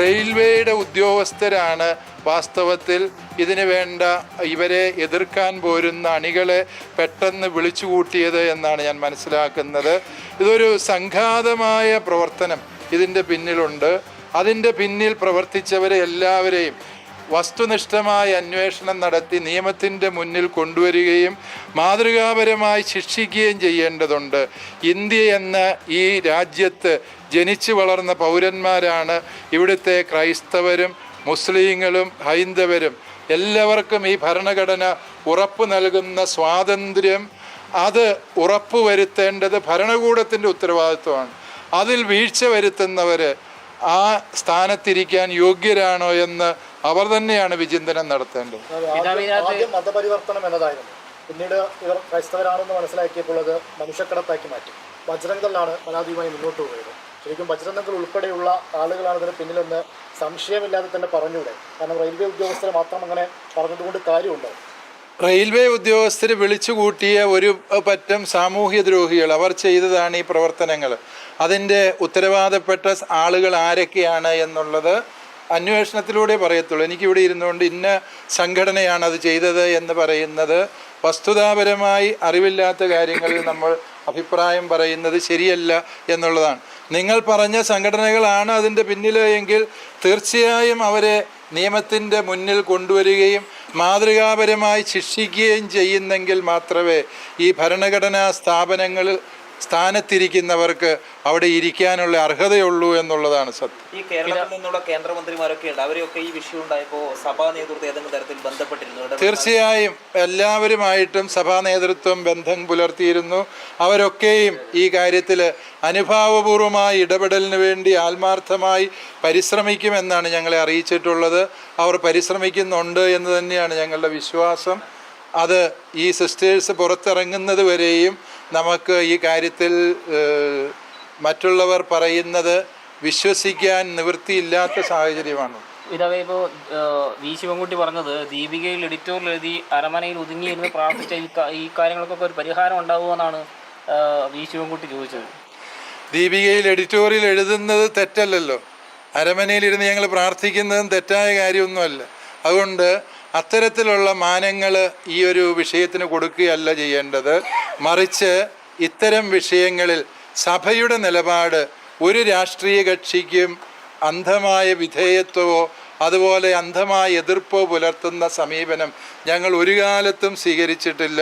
റെയിൽവേയുടെ ഉദ്യോഗസ്ഥരാണ് വാസ്തവത്തിൽ ഇതിന് വേണ്ട ഇവരെ എതിർക്കാൻ പോരുന്ന അണികളെ പെട്ടെന്ന് വിളിച്ചുകൂട്ടിയത് എന്നാണ് ഞാൻ മനസ്സിലാക്കുന്നത്. ഇതൊരു സംഘാതമായ പ്രവർത്തനം ഇതിന്റെ പിന്നിലുണ്ട്. അതിന്റെ പിന്നിൽ പ്രവർത്തിച്ചവരെ എല്ലാവരെയും വസ്തുനിഷ്ഠമായ അന്വേഷണം നടത്തി നിയമത്തിന്റെ മുന്നിൽ കൊണ്ടുവരികയും മാതൃകാപരമായി ശിക്ഷിക്കുകയും ചെയ്യേണ്ടതുണ്ട്. ഇന്ത്യ എന്ന ഈ രാജ്യത്ത് ജനിച്ചു വളർന്ന പൗരന്മാരാണ് ഇവിടുത്തെ ക്രൈസ്തവരും മുസ്ലിങ്ങളും ഹൈന്ദവരും. എല്ലാവർക്കും ഈ ഭരണഘടന ഉറപ്പ് നൽകുന്ന സ്വാതന്ത്ര്യം അത് ഉറപ്പുവരുത്തേണ്ടത് ഭരണകൂടത്തിന്റെ ഉത്തരവാദിത്വമാണ്. അതിൽ വീഴ്ച വരുത്തുന്നവർ ആ സ്ഥാനത്തിരിക്കാൻ യോഗ്യരാണോ എന്ന് അവർ തന്നെയാണ് വിചിന്തനം നടത്തേണ്ടത്. ആദ്യം മതപരിവർത്തനം എന്നതായിരുന്നു. പിന്നീട് ഇവർ ക്രൈസ്തവരാണെന്ന് മനസ്സിലാക്കിയപ്പോൾ അത് മനുഷ്യക്കടത്താക്കി മാറ്റി. ബജ്രംഗലാണ് പരാതിയുമായി മുന്നോട്ട് പോയത്. ശരിക്കും ബജ്രംഗൾ ഉൾപ്പെടെയുള്ള ആളുകളാണ് ഇതിന് പിന്നിലെന്ന് സംശയമില്ലാതെ തന്നെ പറഞ്ഞൂടെ. കാരണം റെയിൽവേ ഉദ്യോഗസ്ഥരെ മാത്രം അങ്ങനെ പറഞ്ഞതുകൊണ്ട് കാര്യമുണ്ടോ? റെയിൽവേ ഉദ്യോഗസ്ഥർ വിളിച്ചു കൂട്ടിയ ഒരു പറ്റം സാമൂഹ്യ ദ്രോഹികൾ അവർ ചെയ്തതാണ് ഈ പ്രവർത്തനങ്ങൾ. അതിന്റെ ഉത്തരവാദപ്പെട്ട ആളുകൾ ആരൊക്കെയാണ് എന്നുള്ളത് അന്വേഷണത്തിലൂടെ പറയത്തുള്ളൂ. എനിക്കിവിടെ ഇരുന്നുകൊണ്ട് ഇന്ന സംഘടനയാണ് അത് ചെയ്തത് എന്ന് പറയുന്നത് വസ്തുതാപരമായി അറിവില്ലാത്ത കാര്യങ്ങളിൽ നമ്മൾ അഭിപ്രായം പറയുന്നത് ശരിയല്ല എന്നുള്ളതാണ്. നിങ്ങൾ പറഞ്ഞ സംഘടനകളാണ് അതിന്റെ പിന്നിൽ എങ്കിൽ തീർച്ചയായും അവരെ നിയമത്തിന്റെ മുന്നിൽ കൊണ്ടുവരികയും മാതൃകാപരമായി ശിക്ഷിക്കുകയും ചെയ്യുന്നെങ്കിൽ മാത്രമേ ഈ ഭരണഘടനാ സ്ഥാപനങ്ങളിൽ സ്ഥാനത്തിരിക്കുന്നവർക്ക് അവിടെ ഇരിക്കാനുള്ള അർഹതയുള്ളൂ എന്നുള്ളതാണ് സത്യം. ഈ കേരളത്തിൽ നിന്നുള്ള കേന്ദ്രമന്ത്രിമാരൊക്കെ ഉണ്ട്. അവരെയൊക്കെ ഈ വിഷയം ഉണ്ടായപ്പോൾ സഭാ നേതൃത്വം ഏതെങ്കിലും തരത്തിൽ ബന്ധപ്പെട്ടിരുന്നു? തീർച്ചയായും എല്ലാവരുമായിട്ടും സഭാ നേതൃത്വം ബന്ധം പുലർത്തിയിരുന്നു. അവരൊക്കെയും ഈ കാര്യത്തിൽ അനുഭാവപൂർവമായ ഇടപെടലിന് വേണ്ടി ആത്മാർത്ഥമായി പരിശ്രമിക്കുമെന്നാണ് ഞങ്ങളെ അറിയിച്ചിട്ടുള്ളത്. അവർ പരിശ്രമിക്കുന്നുണ്ട് എന്ന് തന്നെയാണ് ഞങ്ങളുടെ വിശ്വാസം. അത് ഈ സിസ്റ്റേഴ്സ് പുറത്തിറങ്ങുന്നത് വരെയും നമുക്ക് ഈ കാര്യത്തിൽ മറ്റുള്ളവർ പറയുന്നത് വിശ്വസിക്കാൻ നിവൃത്തിയില്ലാത്ത സാഹചര്യമാണ്. പിതാവെ ഇപ്പോൾ വി. ശിവൻകുട്ടി പറഞ്ഞത് ദീപികയിൽ എഡിറ്റോറിൽ എഴുതി അരമനയിൽ ഒതുങ്ങിയിരുന്ന് പ്രാർത്ഥിച്ച ഈ കാര്യങ്ങൾക്കൊക്കെ ഒരു പരിഹാരം ഉണ്ടാവുമെന്നാണ് വി. ശിവൻകുട്ടി ചോദിച്ചത്. ദീപികയിൽ എഡിറ്റോറിയൽ എഴുതുന്നത് തെറ്റല്ലല്ലോ. അരമനയിൽ അരമനയിലിരുന്ന് ഞങ്ങൾ പ്രാർത്ഥിക്കുന്നതും തെറ്റായ കാര്യമൊന്നുമല്ല. അതുകൊണ്ട് അത്തരത്തിലുള്ള മാനങ്ങൾ ഈ ഒരു വിഷയത്തിന് കൊടുക്കുകയല്ല ചെയ്യേണ്ടത്. മറിച്ച് ഇത്തരം വിഷയങ്ങളിൽ സഭയുടെ നിലപാട് ഒരു രാഷ്ട്രീയ കക്ഷിക്കും അന്ധമായ വിധേയത്വമോ അതുപോലെ അന്ധമായ എതിർപ്പോ പുലർത്തുന്ന സമീപനം ഞങ്ങൾ ഒരു കാലത്തും സ്വീകരിച്ചിട്ടില്ല.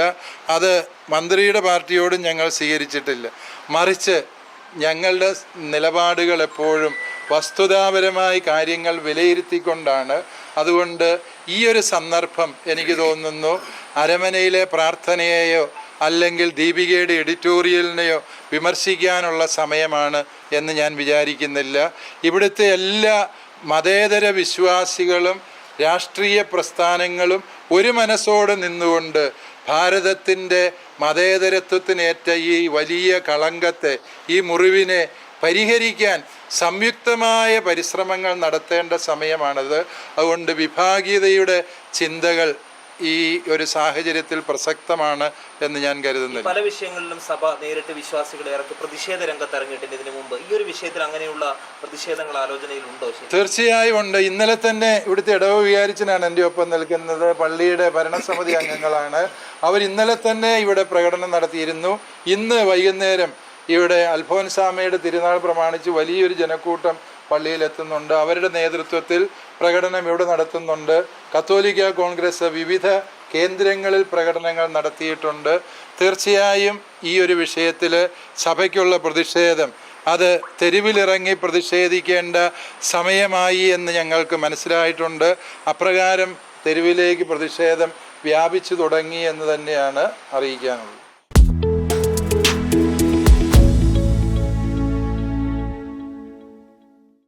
അത് മന്ത്രിയുടെ പാർട്ടിയോടും ഞങ്ങൾ സ്വീകരിച്ചിട്ടില്ല. മറിച്ച് ഞങ്ങളുടെ നിലപാടുകൾ എപ്പോഴും വസ്തുതാപരമായി കാര്യങ്ങൾ വിലയിരുത്തിക്കൊണ്ടാണ് അതുകൊണ്ട് ഈ ഒരു സന്ദർഭം എനിക്ക് തോന്നുന്നു അരമനയിലെ പ്രാർത്ഥനയെയോ അല്ലെങ്കിൽ ദീപികയുടെ എഡിറ്റോറിയലിനെയോ വിമർശിക്കാനുള്ള സമയമാണ് എന്ന് ഞാൻ വിചാരിക്കുന്നില്ല. ഇവിടുത്തെ എല്ലാ മതേതര വിശ്വാസികളും രാഷ്ട്രീയ പ്രസ്ഥാനങ്ങളും ഒരു മനസ്സോടെ നിന്നുകൊണ്ട് ഭാരതത്തിന്റെ മതേതരത്വത്തിനേറ്റ ഈ വലിയ കളങ്കത്തെ ഈ മുറിവിനെ പരിഹരിക്കാൻ സംയുക്തമായ പരിശ്രമങ്ങൾ നടത്തേണ്ട സമയമാണത്. അതുകൊണ്ട് വിഭാഗീയതയുടെ ചിന്തകൾ ഈ ഒരു സാഹചര്യത്തിൽ പ്രസക്തമാണ് എന്ന് ഞാൻ കരുതുന്നു പല വിഷയങ്ങളിലും സഭ നേരിട്ട് വിശ്വാസികളെ ഇറക്കി പ്രതിഷേധ രംഗത്ത് ഇറങ്ങിയിട്ടുണ്ട് ഇതിനു മുമ്പ്. ഈ ഒരു വിഷയത്തിൽ അങ്ങനെയുള്ള പ്രതിഷേധങ്ങൾ ആലോചനയിലുണ്ടോ ഉണ്ടോ തീർച്ചയായും ഉണ്ട്. ഇന്നലെ തന്നെ ഇവിടുത്തെ ഇടവ വികാരിച്ചനാണ് എന്റെ ഒപ്പം നിൽക്കുന്നത്. പള്ളിയുടെ ഭരണസമിതി അംഗങ്ങളാണ്. അവർ ഇന്നലെ തന്നെ ഇവിടെ പ്രകടനം നടത്തിയിരുന്നു. ഇന്ന് വൈകുന്നേരം ഇവിടെ അൽഫോൻസാമയുടെ തിരുനാൾ പ്രമാണിച്ച് വലിയൊരു ജനക്കൂട്ടം പള്ളിയിലെത്തുന്നുണ്ട്. അവരുടെ നേതൃത്വത്തിൽ പ്രകടനം ഇവിടെ നടത്തുന്നുണ്ട്. കത്തോലിക്ക കോൺഗ്രസ് വിവിധ കേന്ദ്രങ്ങളിൽ പ്രകടനങ്ങൾ നടത്തിയിട്ടുണ്ട്. തീർച്ചയായും ഈ ഒരു വിഷയത്തിൽ സഭയ്ക്കുള്ള പ്രതിഷേധം അത് തെരുവിലിറങ്ങി പ്രതിഷേധിക്കേണ്ട സമയമായി എന്ന് ഞങ്ങൾക്ക് മനസ്സിലായിട്ടുണ്ട്. അപ്രകാരം തെരുവിലേക്ക് പ്രതിഷേധം വ്യാപിച്ചു തുടങ്ങി എന്ന് തന്നെയാണ് അറിയിക്കാനുള്ളത്.